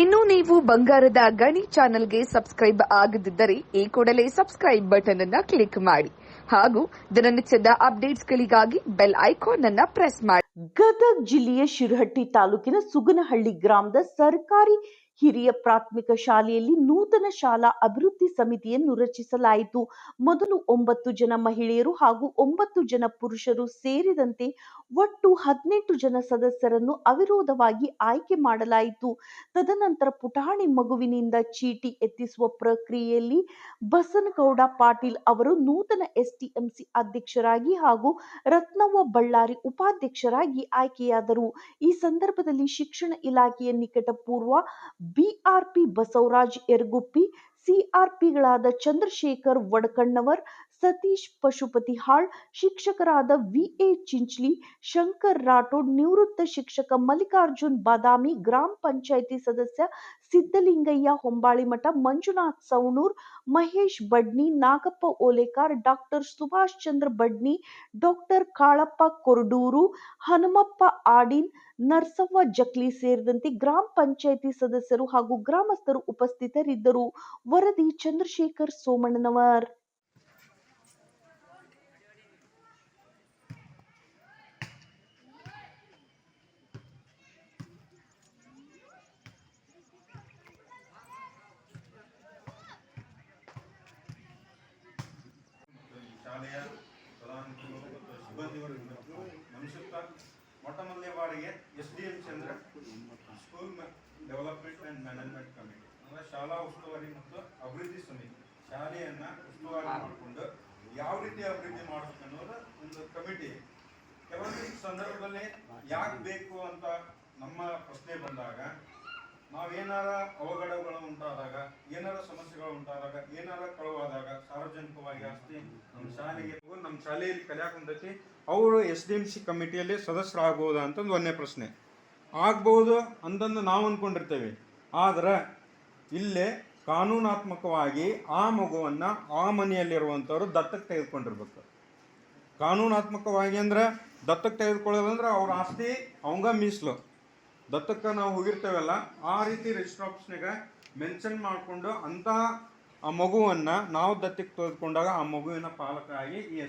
ಇನ್ನು ನೀವು ಬಂಗಾರದ ಗಣಿ ಚಾನೆಲ್ಗೆ ಸಬ್ಸ್ಕ್ರೈಬ್ ಆಗದಿದ್ದರೆ ಈ ಕೂಡಲೇ ಸಬ್ಸ್ಕ್ರೈಬ್ ಬಟನ್ ಅನ್ನ ಕ್ಲಿಕ್ ಮಾಡಿ. ಹಾಗೂ ದಿನನಿತ್ಯದ ಅಪ್ಡೇಟ್ಸ್ಗಳಿಗಾಗಿ ಬೆಲ್ ಐಕಾನ್ ಅನ್ನ ಪ್ರೆಸ್ ಮಾಡಿ. ಗದಗ ಜಿಲ್ಲೆಯ ಶಿರಹಟ್ಟಿ ತಾಲೂಕಿನ ಸುಗನಹಳ್ಳಿ ಗ್ರಾಮದ ಸರ್ಕಾರಿ ಹಿರಿಯ ಪ್ರಾಥಮಿಕ ಶಾಲೆಯಲ್ಲಿ ನೂತನ ಶಾಲಾ ಅಭಿವೃದ್ಧಿ ಸಮಿತಿಯನ್ನು ರಚಿಸಲಾಯಿತು. ಮೊದಲು ಒಂಬತ್ತು ಜನ ಮಹಿಳೆಯರು ಹಾಗೂ ಒಂಬತ್ತು ಜನ ಪುರುಷರು ಸೇರಿದಂತೆ ಒಟ್ಟು ಹದಿನೆಂಟು ಜನ ಸದಸ್ಯರನ್ನು ಅವಿರೋಧವಾಗಿ ಆಯ್ಕೆ ಮಾಡಲಾಯಿತು. ತದನಂತರ ಪುಟಾಣಿ ಮಗುವಿನಿಂದ ಚೀಟಿ ಎತ್ತಿಸುವ ಪ್ರಕ್ರಿಯೆಯಲ್ಲಿ ಬಸನಗೌಡ ಪಾಟೀಲ್ ಅವರು ನೂತನ ಎಸ್ಟಿಎಂಸಿ ಅಧ್ಯಕ್ಷರಾಗಿ ಹಾಗೂ ರತ್ನವ್ವ ಬಳ್ಳಾರಿ ಉಪಾಧ್ಯಕ್ಷರಾಗಿ ಆಯ್ಕೆಯಾದರು. ಈ ಸಂದರ್ಭದಲ್ಲಿ ಶಿಕ್ಷಣ ಇಲಾಖೆಯ ನಿಕಟಪೂರ್ವ ಬಿಆರ್ಪಿ ಬಸವರಾಜ್ ಯರಗುಪ್ಪಿ ಸಿಆರ್ಪಿಗಳಾದ ಚಂದ್ರಶೇಖರ್ ವಡಕಣ್ಣವರ್ ಸತೀಶ್ ಪಶುಪತಿ ಹಾಳ್, ಶಿಕ್ಷಕರಾದ ವಿಎ ಚಿಂಚ್ಲಿ, ಶಂಕರ್ ರಾಠೋಡ್, ನಿವೃತ್ತ ಶಿಕ್ಷಕ ಮಲ್ಲಿಕಾರ್ಜುನ್ ಬಾದಾಮಿ, ಗ್ರಾಮ ಪಂಚಾಯಿತಿ ಸದಸ್ಯ ಸಿದ್ದಲಿಂಗಯ್ಯ ಹೊಂಬಾಳಿಮಠ ಮಂಜುನಾಥ್ ಸವಣೂರ್, ಮಹೇಶ್ ಬಡ್ನಿ, ನಾಗಪ್ಪ ಓಲೇಕಾರ್, ಡಾಕ್ಟರ್ ಸುಭಾಷ್ ಚಂದ್ರ ಬಡ್ನಿ, ಡಾಕ್ಟರ್ ಕಾಳಪ್ಪ ಕೊರಡೂರು, ಹನುಮಪ್ಪ ಆಡಿನ್, ನರ್ಸವ್ವ ಜಕ್ಲಿ ಸೇರಿದಂತೆ ಗ್ರಾಮ ಪಂಚಾಯಿತಿ ಸದಸ್ಯರು ಹಾಗೂ ಗ್ರಾಮಸ್ಥರು ಉಪಸ್ಥಿತರಿದ್ದರು. ವರದಿ ಚಂದ್ರಶೇಖರ್ ಸೋಮಣ್ಣನವರ್ ಮತ್ತು ಈ ಶಾಲೆಯ ಫಲಾನುಭವಿಗಳು ಮತ್ತು ಸಿಬ್ಬಂದಿಗಳು ನಮಿಸುತ್ತಾ ಮೊಟ್ಟ ಮೊದಲನೇ ಬಾರಿಗೆ S D M Chandra school development and management committee ಅಂದರೆ ಶಾಲಾ ಉಸ್ತುವಾರಿ ಮತ್ತು ಅಭಿವೃದ್ಧಿ ಸಮಿತಿ. ಶಾಲೆಯನ್ನು ಉಸ್ತುವಾರಿ ಮಾಡಿಕೊಂಡು ಯಾವ ರೀತಿ ಅಭಿವೃದ್ಧಿ ಮಾಡಬೇಕು ಅನ್ನೋದು ಒಂದು ಕಮಿಟಿ ಕೆಲವೊಂದು ಸಂದರ್ಭದಲ್ಲಿ ಯಾಕೆ ಬೇಕು ಅಂತ ನಮ್ಮ ಪ್ರಶ್ನೆ ಬಂದಾಗ, ನಾವೇನಾರ ಅವಘಡಗಳು ಉಂಟಾದಾಗ, ಏನಾರ ಉಂಟಾದಾಗ, ಏನಾರ ಕಳುವಾದಾಗ, ಸಾರ್ವಜನಿಕವಾಗಿ ಆಸ್ತಿ ನಮ್ಮ ಶಾಲೆಗೆ ನಮ್ಮ ಶಾಲೆಯಲ್ಲಿ ಕಲಿಯಾಕ ಹೊಂದೈತಿ ಅವರು ಎಸ್ ಡಿ ಎಂ ಸಿ ಕಮಿಟಿಯಲ್ಲಿ ಸದಸ್ಯರಾಗಬಹುದಾ ಅಂತಂದು ಒಂದನೇ ಪ್ರಶ್ನೆ. ಆಗ್ಬೋದು ಅಂತಂದು ನಾವು ಅಂದ್ಕೊಂಡಿರ್ತೇವೆ ಆದ್ರೆ, ಇಲ್ಲೇ ಕಾನೂನಾತ್ಮಕವಾಗಿ ಆ ಮಗುವನ್ನು ಆ ಮನೆಯಲ್ಲಿರುವಂಥವ್ರು ದತ್ತಕ್ಕೆ ತೆಗೆದುಕೊಂಡಿರ್ಬೇಕು. ಕಾನೂನಾತ್ಮಕವಾಗಿ ಅಂದ್ರೆ, ದತ್ತಕ್ಕೆ ತೆಗೆದುಕೊಳ್ಳೋದಂದ್ರೆ ಅವ್ರ ಆಸ್ತಿ ಅವಂಗ ಮೀಸಲು. ದತ್ತಕ್ಕೆ ನಾವು ಹೋಗಿರ್ತೇವಲ್ಲ, ಆ ರೀತಿ ರಿಜಿಸ್ಟರ್ ಆಫೀಸ್ನಾಗ ಮೆನ್ಷನ್ ಮಾಡಿಕೊಂಡು ಅಂತಹ ಆ ಮಗುವನ್ನ ನಾವು ದತ್ತಿಗೆ ತೆಗೆದುಕೊಂಡಾಗ ಆ ಮಗುವಿನ ಪಾಲಕರಾಗಿ ಈ